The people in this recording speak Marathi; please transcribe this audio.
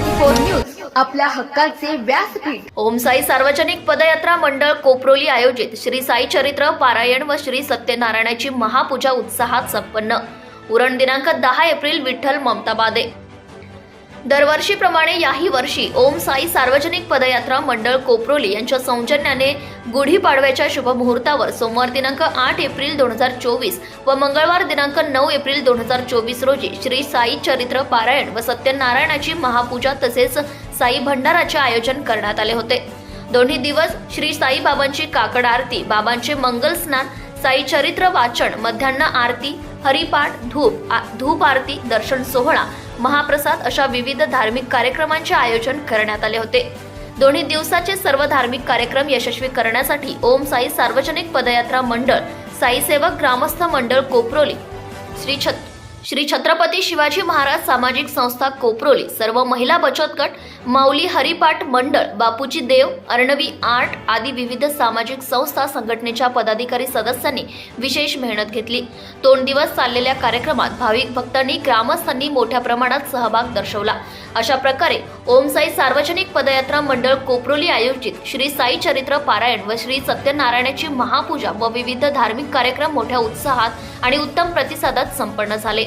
फोर न्यूज आपल्या हक्काचे व्यासपीठ. ओम साई सार्वजनिक पदयात्रा मंडळ कोपरोली आयोजित श्री साई चरित्र पारायण व श्री सत्यनारायणाची महापूजा उत्साहात संपन्न. उरण दिनांक दहा एप्रिल विठ्ठल ममताबादे दरवर्षीप्रमाणे याही वर्षी ओम साई सार्वजनिक पदयात्रा मंडळ कोपरोली यांच्या सौजन्याने गुढीपाडव्याच्या शुभमुहूर्तावर सोमवार दिनांक आठ एप्रिल दोन हजार चोवीस व मंगळवार दिनांक नऊ एप्रिल दोन हजार चोवीस रोजी श्री साई चरित्र पारायण व सत्यनारायणाची महापूजा तसेच साई भंडाराचे आयोजन करण्यात आले होते. दोन्ही दिवस श्री साई बाबांची काकड आरती बाबांचे मंगल स्नान साई चरित्र वाचन मध्यान्ह आरती हरिपाठ धूप आ- धूप आरती दर्शन सोहळा महाप्रसाद अशा विविध धार्मिक कार्यक्रमांचे आयोजन करण्यात आले होते. दोन्ही दिवसाचे सर्व धार्मिक कार्यक्रम यशस्वी करण्यासाठी ओम साई सार्वजनिक पदयात्रा मंडळ साईसेवक ग्रामस्थ मंडळ कोपरोली श्री छत श्री छत्रपती शिवाजी महाराज सामाजिक संस्था कोपरोली सर्व महिला बचत गट माऊली हरिपाठ मंडळ बापूजी देव अर्णवी आर्ट आदी विविध सामाजिक संस्था संघटनेच्या पदाधिकारी सदस्यांनी विशेष मेहनत घेतली. दोन दिवस चाललेल्या कार्यक्रमात भाविक भक्तांनी ग्रामस्थांनी मोठ्या प्रमाणात सहभाग दर्शवला. अशा प्रकारे ओम साई सार्वजनिक पदयात्रा मंडळ कोपरोली आयोजित श्री साई चरित्र पारायण व श्री सत्यनारायणाची महापूजा व विविध धार्मिक कार्यक्रम मोठ्या उत्साहात आणि उत्तम प्रतिसादात संपन्न झाले.